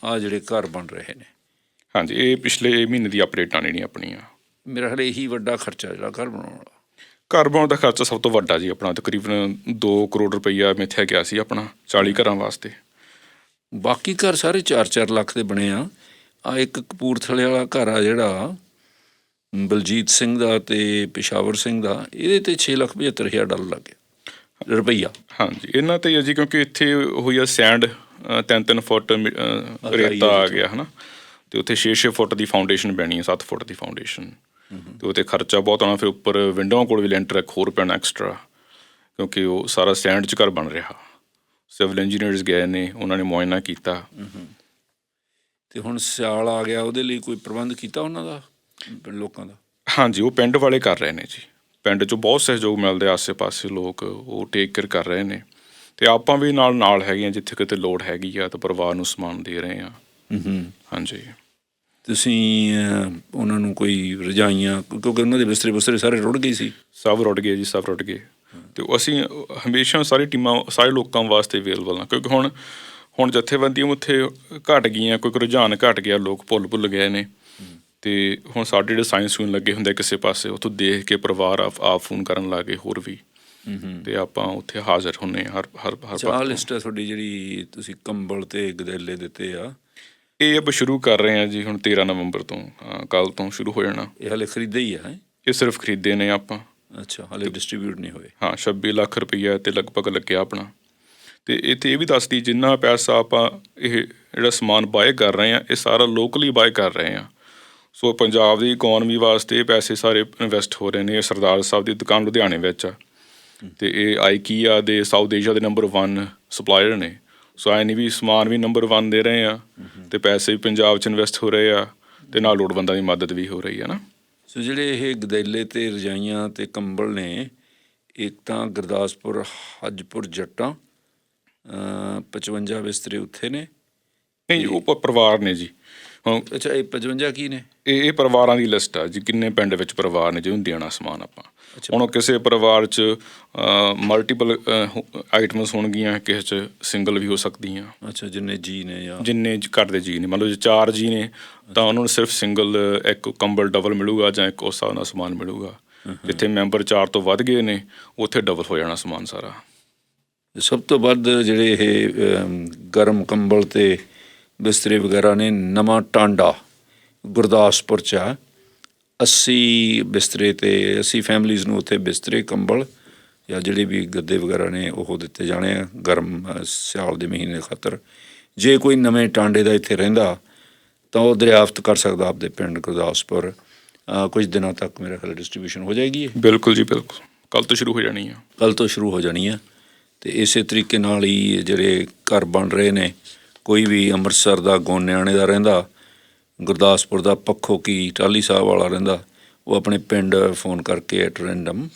ਆ ਜਿਹੜੇ ਘਰ ਬਣ ਰਹੇ ਨੇ। ਹਾਂਜੀ ਇਹ ਪਿਛਲੇ ਮਹੀਨੇ ਦੀ ਅਪਡੇਟਾਂ ਜਿਹੜੀਆਂ ਆਪਣੀਆਂ। ਮੇਰਾ ਖਿਆਲ ਇਹੀ ਵੱਡਾ ਖਰਚਾ ਜਿਹੜਾ ਘਰ ਬਣਾਉਣ ਵਾਲਾ। ਘਰ ਬਣਾਉਣ ਦਾ ਖਰਚਾ ਸਭ ਤੋਂ ਵੱਡਾ ਜੀ ਆਪਣਾ ਤਕਰੀਬਨ 2 ਕਰੋੜ ਰੁਪਈਆ ਮਿੱਥਿਆ ਗਿਆ ਸੀ ਆਪਣਾ 40 ਘਰਾਂ ਵਾਸਤੇ। ਬਾਕੀ ਘਰ ਸਾਰੇ 4-4 ਲੱਖ ਦੇ ਬਣੇ ਆ। ਆ ਇੱਕ ਕਪੂਰਥਲੇ ਵਾਲਾ ਘਰ ਆ ਜਿਹੜਾ ਬਲਜੀਤ ਸਿੰਘ ਦਾ ਤੇ ਪਿਸ਼ਾਵਰ ਸਿੰਘ ਦਾ ਇਹਦੇ ਤੇ 6 ਲੱਖ 75 ਹਜ਼ਾਰ ਡਾਲਰ ਲੱਗ ਗਿਆ ਰੁਪਈਆ। ਹਾਂਜੀ ਇਹਨਾਂ ਤੇ ਜੀ ਕਿਉਂਕਿ ਇੱਥੇ ਹੋਈ ਆ ਸੈਂਡ 3-3 ਫੁੱਟ ਰੇਤਾ ਆ ਗਿਆ ਹਨਾ। ਤੇ ਉੱਥੇ 6-6 ਫੁੱਟ ਦੀ ਫਾਊਂਡੇਸ਼ਨ ਬਣੀ ਹੈ 7 ਫੁੱਟ ਦੀ ਫਾਊਂਡੇਸ਼ਨ। ਤੇ ਉੱਤੇ ਖਰਚਾ ਬਹੁਤ ਆਉਣਾ ਫਿਰ ਉੱਪਰ ਵਿੰਡੋਆਂ ਕੋਲ ਵੀ ਲੈਂਟਰ ਇੱਕ ਹੋਰ ਪੈਣਾ ਐਕਸਟਰਾ ਕਿਉਂਕਿ ਉਹ ਸਾਰਾ ਸੈਂਡ 'ਚ ਘਰ ਬਣ ਰਿਹਾ। ਸਿਵਲ ਇੰਜੀਨੀਅਰਸ ਗਏ ਨੇ ਉਹਨਾਂ ਨੇ ਮੁਆਇਨਾ ਕੀਤਾ। ਤੇ ਹੁਣ ਸਿਆਲ ਆ ਗਿਆ ਉਹਦੇ ਲਈ ਕੋਈ ਪ੍ਰਬੰਧ ਕੀਤਾ ਉਹਨਾਂ ਦਾ ਲੋਕਾਂ ਦਾ? ਹਾਂਜੀ ਉਹ ਪਿੰਡ ਵਾਲੇ ਕਰ ਰਹੇ ਨੇ ਜੀ। ਪਿੰਡ 'ਚੋਂ ਬਹੁਤ ਸਹਿਯੋਗ ਮਿਲਦੇ ਆਸੇ-ਪਾਸੇ ਲੋਕ ਉਹ ਟੇਕ ਕੇਅਰ ਕਰ ਰਹੇ ਨੇ। ਤੇ ਆਪਾਂ ਵੀ ਨਾਲ ਨਾਲ ਹੈਗੇ ਆ ਜਿੱਥੇ ਕਿਤੇ ਲੋੜ ਹੈਗੀ ਆ ਤਾਂ ਪਰਿਵਾਰ ਨੂੰ ਸਮਾਨ ਦੇ ਰਹੇ ਆ। ਹੂੰ ਹਾਂਜੀ। ਤੁਸੀਂ ਉਹਨਾਂ ਨੂੰ ਕੋਈ ਰਜਾਈਆਂ ਕਿਉਂਕਿ ਉਹਨਾਂ ਦੇ ਬਿਸਤਰੇ ਬੁਸਤਰੇ ਸਾਰੇ ਰੁੜ ਗਏ ਸੀ। ਸਭ ਰੁੜ ਗਏ ਜੀ ਸਭ ਰੁੜ ਗਏ। ਤੇ ਅਸੀਂ ਹਮੇਸ਼ਾ ਸਾਰੀ ਟੀਮਾਂ ਸਾਰੇ ਲੋਕਾਂ ਵਾਸਤੇ ਅਵੇਲੇਬਲ ਆ। ਕਿਉਂਕਿ ਹੁਣ ਹੁਣ ਜਥੇਬੰਦੀਆਂ ਉੱਥੇ ਘਟ ਗਈਆਂ ਕੋਈ ਰੁਝਾਨ ਘਟ ਗਿਆ ਲੋਕ ਭੁੱਲ ਭੁੱਲ ਗਏ ਨੇ। ਤੇ ਹੁਣ ਸਾਡੇ ਜਿਹੜੇ ਸਾਇੰਸ ਨੂੰ ਲੱਗੇ ਹੁੰਦੇ ਕਿਸੇ ਪਾਸੇ ਉੱਥੋਂ ਦੇਖ ਕੇ ਪਰਿਵਾਰ ਆਪ ਆਪ ਫੋਨ ਕਰਨ ਲੱਗੇ ਹੋਰ ਵੀ। ਤੇ ਆਪਾਂ ਉੱਥੇ ਹਾਜ਼ਰ ਹੁੰਨੇ ਹਰ ਹਰ ਹਰ ਚਾਹ ਲਿਸਟ ਹੈ ਤੁਹਾਡੀ ਜਿਹੜੀ ਤੁਸੀਂ ਕੰਬਲ ਤੇ ਗਦੈਲੇ ਦਿੱਤੇ ਆ। ਇਹ ਆਪਾਂ ਸ਼ੁਰੂ ਕਰ ਰਹੇ ਹਾਂ ਜੀ ਹੁਣ 13 ਨਵੰਬਰ ਤੋਂ ਕੱਲ ਤੋਂ ਸ਼ੁਰੂ ਹੋ ਜਾਣਾ। ਇਹ ਹਲੇ ਖਰੀਦੇ ਹੀ ਆ ਹੈਂ? ਇਹ ਸਿਰਫ ਖਰੀਦੇ ਨੇ ਆਪਾਂ। ਅੱਛਾ ਹਲੇ ਡਿਸਟ੍ਰੀਬਿਊਟ ਨਹੀਂ ਹੋਏ। ਹਾਂ 26 ਲੱਖ ਰੁਪਈਆ ਤੇ ਲਗਭਗ ਲੱਗਿਆ ਆਪਣਾ। ਤੇ ਇੱਥੇ ਇਹ ਵੀ ਦੱਸਦੀ ਜਿੰਨਾ ਪੈਸਾ ਆਪਾਂ ਇਹ ਜਿਹੜਾ ਸਮਾਨ ਬਾਏ ਕਰ ਰਹੇ ਆ ਇਹ ਸਾਰਾ ਲੋਕਲੀ ਬਾਏ ਕਰ ਰਹੇ ਆ ਸੋ ਪੰਜਾਬ ਦੀ ਇਕਨੋਮੀ ਵਾਸਤੇ ਪੈਸੇ ਸਾਰੇ ਇਨਵੈਸਟ ਹੋ ਰਹੇ ਨੇ ਸਰਦਾਰ ਸਾਹਿਬ ਦੀ ਦੁਕਾਨ ਲੁਧਿਆਣੇ ਵਿੱਚ ਆ। ਤੇ ਇਹ ਆਈਕੀਆ ਦੇ ਸਾਊਥ ਏਸ਼ੀਆ ਦੇ ਨੰਬਰ 1 ਸਪਲਾਇਰ ਨੇ। ਸੋ ਐ ਨਹੀਂ ਵੀ ਸਮਾਨ ਵੀ ਨੰਬਰ 1 ਦੇ ਰਹੇ ਆ ਤੇ ਪੈਸੇ ਵੀ ਪੰਜਾਬ 'ਚ ਇਨਵੈਸਟ ਹੋ ਰਹੇ ਆ ਤੇ ਨਾਲ ਲੋੜਵੰਦਾਂ ਦੀ ਮਦਦ ਵੀ ਹੋ ਰਹੀ ਆ ਨਾ। ਸੋ ਜਿਹੜੇ ਇਹ ਗਦੈਲੇ ਤੇ ਰਜਾਈਆਂ ਤੇ ਕੰਬਲ ਨੇ ਇੱਕ ਤਾਂ ਗੁਰਦਾਸਪੁਰ ਹਜਪੁਰ ਜੱਟਾਂ ਅ 55 ਬਿਸਤਰੇ ਉੱਥੇ ਨੇ। ਨਹੀਂ ਉਹ ਪਰਿਵਾਰ ਨੇ ਜੀ। ਅੱਛਾ ਇਹ 55 ਕੀ ਨੇ? ਇਹ ਇਹ ਪਰਿਵਾਰਾਂ ਦੀ ਲਿਸਟ ਆ ਜੀ ਕਿੰਨੇ ਪਿੰਡ ਵਿੱਚ ਪਰਿਵਾਰ ਨੇ ਜਿਹਨੂੰ ਦੇਣਾ ਸਮਾਨ ਆਪਾਂ। ਹੁਣ ਉਹ ਕਿਸੇ ਪਰਿਵਾਰ 'ਚ ਮਲਟੀਪਲ ਆਈਟਮਸ ਹੋਣਗੀਆਂ ਕਿਸੇ 'ਚ ਸਿੰਗਲ ਵੀ ਹੋ ਸਕਦੀਆਂ। ਅੱਛਾ ਜਿੰਨੇ ਜੀ ਨੇ ਜਾਂ ਜਿੰਨੇ ਘਰ ਦੇ ਜੀ ਨੇ। ਮੰਨ ਲਓ ਜੇ ਚਾਰ ਜੀ ਨੇ ਤਾਂ ਉਹਨਾਂ ਨੂੰ ਸਿਰਫ ਸਿੰਗਲ ਇੱਕ ਕੰਬਲ ਡਬਲ ਮਿਲੂਗਾ ਜਾਂ ਇੱਕ ਉਸ ਨਾਲ ਸਮਾਨ ਮਿਲੂਗਾ। ਜਿੱਥੇ ਮੈਂਬਰ ਚਾਰ ਤੋਂ ਵੱਧ ਗਏ ਨੇ ਉੱਥੇ ਡਬਲ ਹੋ ਜਾਣਾ ਸਮਾਨ ਸਾਰਾ। ਸਭ ਤੋਂ ਵੱਧ ਜਿਹੜੇ ਇਹ ਗਰਮ ਕੰਬਲ ਤੇ ਬਿਸਤਰੇ ਵਗੈਰਾ ਨੇ ਨਵਾਂ ਟਾਂਡਾ ਗੁਰਦਾਸਪੁਰ ਚ 80 ਬਿਸਤਰੇ ਤੇ 80 ਫੈਮਲੀਆਂ ਨੂੰ ਉੱਥੇ ਬਿਸਤਰੇ ਕੰਬਲ ਜਾਂ ਜਿਹੜੇ ਵੀ ਗੱਦੇ ਵਗੈਰਾ ਨੇ ਉਹ ਦਿੱਤੇ ਜਾਣੇ ਆ ਗਰਮ ਸਿਆਲ ਦੇ ਮਹੀਨੇ ਖਾਤਰ। ਜੇ ਕੋਈ ਨਵੇਂ ਟਾਂਡੇ ਦਾ ਇੱਥੇ ਰਹਿੰਦਾ ਤਾਂ ਉਹ ਦਰਿਆਫਤ ਕਰ ਸਕਦਾ ਆਪਦੇ ਪਿੰਡ ਗੁਰਦਾਸਪੁਰ। ਕੁਝ ਦਿਨਾਂ ਤੱਕ ਮੇਰਾ ਖਿਆਲ ਡਿਸਟ੍ਰੀਬਿਊਸ਼ਨ ਹੋ ਜਾਏਗੀ ਇਹ। ਬਿਲਕੁਲ ਜੀ ਬਿਲਕੁਲ। ਕੱਲ ਤੋਂ ਸ਼ੁਰੂ ਹੋ ਜਾਣੀ ਆ। ਕੱਲ ਤੋਂ ਸ਼ੁਰੂ ਹੋ ਜਾਣੀ ਆ। ਤੇ ਇਸੇ ਤਰੀਕੇ ਨਾਲ ਹੀ ਜਿਹੜੇ ਘਰ ਬਣ ਰਹੇ ਨੇ ਕੋਈ ਵੀ ਅੰਮ੍ਰਿਤਸਰ ਦਾ ਗੋਨਿਆਣੇ ਦਾ ਰਹਿੰਦਾ ਗੁਰਦਾਸਪੁਰ ਦਾ ਪੱਖੋ ਕੀ ਟਾਲੀ ਸਾਹਿਬ ਵਾਲਾ ਰਹਿੰਦਾ ਉਹ ਆਪਣੇ ਪਿੰਡ ਫੋਨ ਕਰਕੇ ਐਟ ਰੈਂਡਮ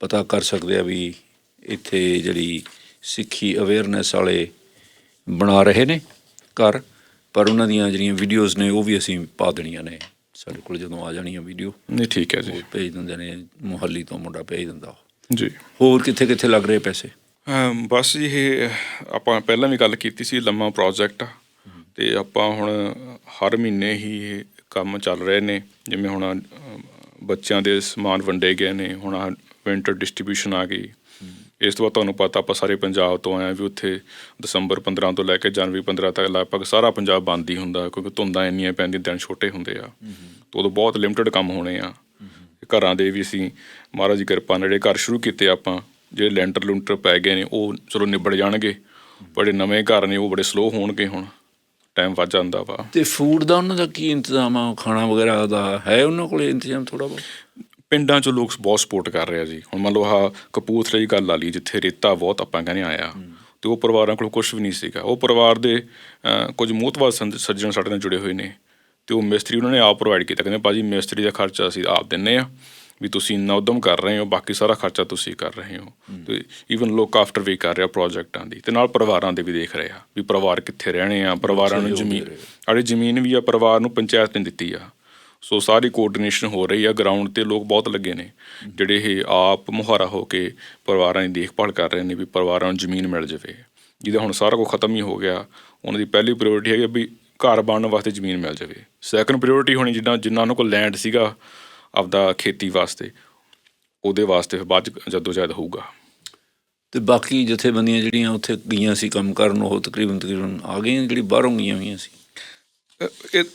ਪਤਾ ਕਰ ਸਕਦੇ ਆ ਵੀ ਇੱਥੇ ਜਿਹੜੀ ਸਿੱਖੀ ਅਵੇਅਰਨੈਸ ਵਾਲੇ ਬਣਾ ਰਹੇ ਨੇ ਘਰ ਪਰ ਉਹਨਾਂ ਦੀਆਂ ਜਿਹੜੀਆਂ ਵੀਡੀਓਜ਼ ਨੇ ਉਹ ਵੀ ਅਸੀਂ ਪਾ ਦੇਣੀਆਂ ਨੇ। ਸਾਡੇ ਕੋਲ ਜਦੋਂ ਆ ਜਾਣੀਆਂ ਵੀਡੀਓ ਨਹੀਂ ਠੀਕ ਹੈ ਜੀ। ਉਹ ਭੇਜ ਦਿੰਦੇ ਨੇ ਮੁਹੱਲੀ ਤੋਂ ਮੁੰਡਾ ਭੇਜ ਦਿੰਦਾ ਉਹ। ਜੀ। ਹੋਰ ਕਿੱਥੇ ਕਿੱਥੇ ਲੱਗ ਰਹੇ ਪੈਸੇ? ਅਮ ਬਸ ਜੀ ਇਹ ਆਪਾਂ ਪਹਿਲਾਂ ਵੀ ਗੱਲ ਕੀਤੀ ਸੀ ਲੰਮਾ ਪ੍ਰੋਜੈਕਟ ਆ। ਤੇ ਆਪਾਂ ਹੁਣ ਹਰ ਮਹੀਨੇ ਹੀ ਇਹ ਕੰਮ ਚੱਲ ਰਹੇ ਨੇ ਜਿਵੇਂ ਹੁਣ ਬੱਚਿਆਂ ਦੇ ਸਮਾਨ ਵੰਡੇ ਗਏ ਨੇ ਹੁਣ ਆ ਵਿੰਟਰ ਡਿਸਟ੍ਰੀਬਿਊਸ਼ਨ ਆ ਗਈ। ਇਸ ਤੋਂ ਬਾਅਦ ਤੁਹਾਨੂੰ ਪਤਾ ਆਪਾਂ ਸਾਰੇ ਪੰਜਾਬ ਤੋਂ ਆਏ ਹਾਂ ਵੀ ਉੱਥੇ ਦਸੰਬਰ 15 ਤੋਂ ਲੈ ਕੇ ਜਨਵਰੀ 15 ਤੱਕ ਲਗਭਗ ਸਾਰਾ ਪੰਜਾਬ ਬੰਦ ਹੀ ਹੁੰਦਾ ਕਿਉਂਕਿ ਧੁੰਦਾਂ ਇੰਨੀਆਂ ਪੈਂਦੀਆਂ ਦਿਨ ਛੋਟੇ ਹੁੰਦੇ ਆ। ਤੇ ਉਦੋਂ ਬਹੁਤ ਲਿਮਟਿਡ ਕੰਮ ਹੋਣੇ ਆ। ਘਰਾਂ ਦੇ ਵੀ ਅਸੀਂ ਮਹਾਰਾਜ ਦੀ ਕਿਰਪਾ ਨਾਲ ਜਿਹੜੇ ਘਰ ਸ਼ੁਰੂ ਕੀਤੇ ਆਪਾਂ ਜਿਹੜੇ ਲੈਂਟਰ ਲੁੰਟਰ ਪੈ ਗਏ ਨੇ ਉਹ ਚਲੋ ਨਿਬੜ ਜਾਣਗੇ ਜਿਹੜੇ ਨਵੇਂ ਘਰ ਨੇ ਉਹ ਬੜੇ ਸਲੋ ਹੋਣਗੇ ਹੁਣ। ਟਾਈਮ ਵੱਧ ਜਾਂਦਾ ਵਾ। ਤੇ ਫੂਡ ਦਾ ਉਹਨਾਂ ਦਾ ਕੀ ਇੰਤਜ਼ਾਮ ਆ? ਖਾਣਾ ਵਗੈਰਾ ਦਾ ਹੈ ਉਹਨਾਂ ਕੋਲੇ ਇੰਤਜ਼ਾਮ ਥੋੜਾ ਬਹੁਤ? ਪਿੰਡਾਂ 'ਚ ਲੋਕ ਬਹੁਤ ਸਪੋਰਟ ਕਰ ਰਹੇ ਆ ਜੀ। ਹੁਣ ਮੰਨ ਲਓ ਆਹ ਕਪੂਰਥਲੇ ਦੀ ਗੱਲ ਲਾ ਲਈ ਜਿੱਥੇ ਰੇਤਾ ਬਹੁਤ ਆਪਾਂ ਕਹਿੰਦੇ ਆਇਆ ਤੇ ਉਹ ਪਰਿਵਾਰਾਂ ਕੋਲ ਕੁਝ ਵੀ ਨਹੀਂ ਸੀਗਾ। ਉਹ ਪਰਿਵਾਰ ਦੇ ਕੁਝ ਮੋਤਵਾਰ ਸੱਜਣ ਸਾਡੇ ਨਾਲ ਜੁੜੇ ਹੋਏ ਨੇ ਤੇ ਉਹ ਮਿਸਤਰੀ ਉਹਨਾਂ ਨੇ ਆਪ ਪ੍ਰੋਵਾਈਡ ਕੀਤਾ। ਕਹਿੰਦੇ ਭਾਜੀ ਮਿਸਤਰੀ ਦਾ ਖਰਚਾ ਅਸੀਂ ਆਪ ਦਿੰਨੇ ਆ। ਵੀ ਤੁਸੀਂ ਇੰਨਾ ਉਦਮ ਕਰ ਰਹੇ ਹੋ ਬਾਕੀ ਸਾਰਾ ਖਰਚਾ ਤੁਸੀਂ ਕਰ ਰਹੇ ਹੋ। ਤੇ ਈਵਨ ਲੋਕ ਆਫਟਰ ਵੀ ਕਰ ਰਿਹਾ ਪ੍ਰੋਜੈਕਟਾਂ ਦੀ। ਤੇ ਨਾਲ ਪਰਿਵਾਰਾਂ ਦੇ ਵੀ ਦੇਖ ਰਹੇ ਆ ਵੀ ਪਰਿਵਾਰ ਕਿੱਥੇ ਰਹਿਣੇ ਆ ਪਰਿਵਾਰਾਂ ਨੂੰ ਜ਼ਮੀਨ ਅੜੇ ਜ਼ਮੀਨ ਵੀ ਆ ਪਰਿਵਾਰ ਨੂੰ ਪੰਚਾਇਤ ਨੇ ਦਿੱਤੀ ਆ। ਸੋ ਸਾਰੀ ਕੋਆਰਡੀਨੇਸ਼ਨ ਹੋ ਰਹੀ ਆ ਗਰਾਊਂਡ ਤੇ ਲੋਕ ਬਹੁਤ ਲੱਗੇ ਨੇ। ਜਿਹੜੇ ਇਹ ਆਪ ਮੁਹਾਰਾ ਹੋ ਕੇ ਪਰਿਵਾਰਾਂ ਦੀ ਦੇਖਭਾਲ ਕਰ ਰਹੇ ਨੇ ਵੀ ਪਰਿਵਾਰਾਂ ਨੂੰ ਜ਼ਮੀਨ ਮਿਲ ਜਾਵੇ। ਜਿਹਦਾ ਹੁਣ ਸਾਰਾ ਕੁਝ ਖਤਮ ਹੀ ਹੋ ਗਿਆ ਉਹਨਾਂ ਦੀ ਪਹਿਲੀ ਪ੍ਰਾਇੋਰਟੀ ਹੈਗੀ ਵੀ ਘਰ ਬਣਨ ਵਾਸਤੇ ਜ਼ਮੀਨ ਮਿਲ ਜਾਵੇ। ਸੈਕੰਡ ਪ੍ਰਾਇੋਰਟੀ ਹੋਣੀ ਜਿੱਦਾਂ ਜਿਨ੍ਹਾਂ ਨੂੰ ਕੋਲ ਲੈਂਡ ਸੀਗਾ ਆਪਦਾ ਖੇਤੀ ਵਾਸਤੇ ਉਹਦੇ ਵਾਸਤੇ ਫਿਰ ਬਾਅਦ ਜਦੋਂ ਜਦ ਹੋਊਗਾ। ਤੇ ਬਾਕੀ ਜਥੇਬੰਦੀਆਂ ਜਿਹੜੀਆਂ ਉੱਥੇ ਗਈਆਂ ਸੀ ਕੰਮ ਕਰਨ ਉਹ ਤਕਰੀਬਨ ਤਕਰੀਬਨ ਆ ਗਈਆਂ ਜਿਹੜੀ ਬਾਹਰੋਂ ਗਈਆਂ ਹੋਈਆਂ ਸੀ?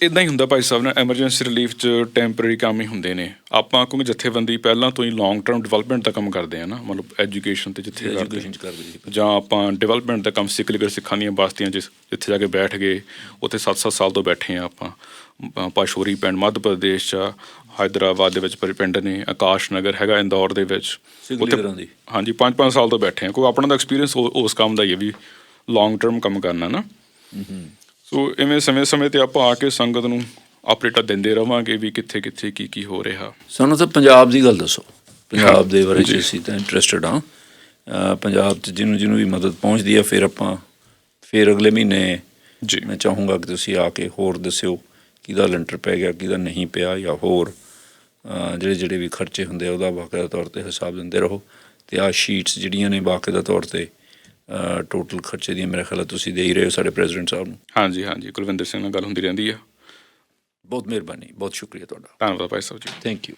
ਇਦਾਂ ਹੀ ਹੁੰਦਾ ਭਾਈ ਸਾਹਿਬ ਨਾ ਐਮਰਜੈਂਸੀ ਰਿਲੀਫ ਚ ਟੈਂਪਰੇਰੀ ਕੰਮ ਹੀ ਹੁੰਦੇ ਨੇ। ਆਪਾਂ ਕਿਉਂਕਿ ਜਥੇਬੰਦੀ ਪਹਿਲਾਂ ਤੋਂ ਹੀ ਲੌਂਗ ਟਰਮ ਡਿਵੈਲਪਮੈਂਟ ਦਾ ਕੰਮ ਕਰਦੇ ਆ ਨਾ ਮਤਲਬ ਐਜੂਕੇਸ਼ਨ ਤੇ ਜਿੱਥੇ ਕਰਦੇ ਜਾਂ। ਆਪਾਂ ਡਿਵੈਲਪਮੈਂਟ ਦਾ ਕੰਮ ਸਿੱਖ ਲਿਗਰ ਸਿੱਖਾਂ ਦੀਆਂ ਬਸਤੀਆਂ ਜਿੱਥੇ ਜਾ ਕੇ ਬੈਠ ਗਏ ਉੱਥੇ 7-7 ਸਾਲ ਤੋਂ ਬੈਠੇ ਆ ਆਪਾਂ। ਪਾਸ਼ੋਰੀ ਪਿੰਡ ਮੱਧ ਪ੍ਰਦੇਸ਼ 'ਚ ਆ, ਹੈਦਰਾਬਾਦ ਦੇ ਵਿੱਚ ਪਿੰਡ ਨੇ ਆਕਾਸ਼ ਨਗਰ ਹੈਗਾ ਇੰਦੌਰ ਦੇ ਵਿੱਚ। ਦੀ। ਹਾਂਜੀ 5-5 ਸਾਲ ਤੋਂ ਬੈਠੇ ਆ। ਕੋਈ ਆਪਣਾ ਦਾ ਐਕਸਪੀਰੀਅੰਸ ਉਸ ਕੰਮ ਦਾ ਹੀ ਹੈ ਵੀ ਲੌਂਗ ਟਰਮ ਕੰਮ ਕਰਨਾ ਨਾ। ਸੋ ਇਵੇਂ ਸਮੇਂ-ਸਮੇਂ ਤੇ ਆਪਾਂ ਆ ਕੇ ਸੰਗਤ ਨੂੰ ਅਪਡੇਟਾਂ ਦਿੰਦੇ ਰਵਾਂਗੇ ਵੀ ਕਿੱਥੇ ਕਿੱਥੇ ਕੀ ਕੀ ਹੋ ਰਿਹਾ। ਸਾਨੂੰ ਤਾਂ ਪੰਜਾਬ ਦੀ ਗੱਲ ਦੱਸੋ। ਪੰਜਾਬ ਦੇ ਬਾਰੇ 'ਚ ਜੀ। ਅਸੀਂ ਤਾਂ ਇੰਟਰਸਟਿਡ ਅਹ ਪੰਜਾਬ 'ਚ ਜਿਹਨੂੰ ਜਿਹਨੂੰ ਵੀ ਮਦਦ ਪਹੁੰਚਦੀ ਹੈ ਫਿਰ ਆਪਾਂ ਫਿਰ ਅਗਲੇ ਮਹੀਨੇ ਜੀ। ਮੈਂ ਚਾਹੂੰਗਾ ਕਿ ਤੁਸੀਂ ਆ ਕੇ ਹੋਰ ਦੱਸਿਓ। ਕਿਹਦਾ ਲੈਂਟਰ ਪੈ ਗਿਆ ਕਿਹਦਾ ਨਹੀਂ ਪਿਆ ਜਾਂ ਹੋਰ ਜਿਹੜੇ ਜਿਹੜੇ ਵੀ ਖਰਚੇ ਹੁੰਦੇ ਆ ਉਹਦਾ ਬਾਕਾਇਦਾ ਤੌਰ ਤੇ ਹਿਸਾਬ ਦਿੰਦੇ ਰਹੋ। ਤੇ ਆ ਸ਼ੀਟਸ ਜਿਹੜੀਆਂ ਨੇ ਬਾਕਾਇਦਾ ਤੌਰ ਤੇ ਟੋਟਲ ਖਰਚੇ ਦੀਆਂ ਮੇਰੇ ਖਿਆਲ ਤੁਸੀਂ ਦੇ ਹੀ ਰਹੇ ਹੋ ਸਾਡੇ ਪ੍ਰੈਜ਼ੀਡੈਂਟ ਸਾਹਿਬ ਨੂੰ। ਹਾਂਜੀ ਹਾਂਜੀ। ਕੁਲਵਿੰਦਰ ਸਿੰਘ ਨਾਲ ਗੱਲ ਹੁੰਦੀ ਰਹਿੰਦੀ ਆ। ਬਹੁਤ ਮਿਹਰਬਾਨੀ ਬਹੁਤ ਸ਼ੁਕਰੀਆ ਤੁਹਾਡਾ। ਧੰਨਵਾਦ ਭਾਈ ਸਾਹਿਬ ਜੀ। Thank you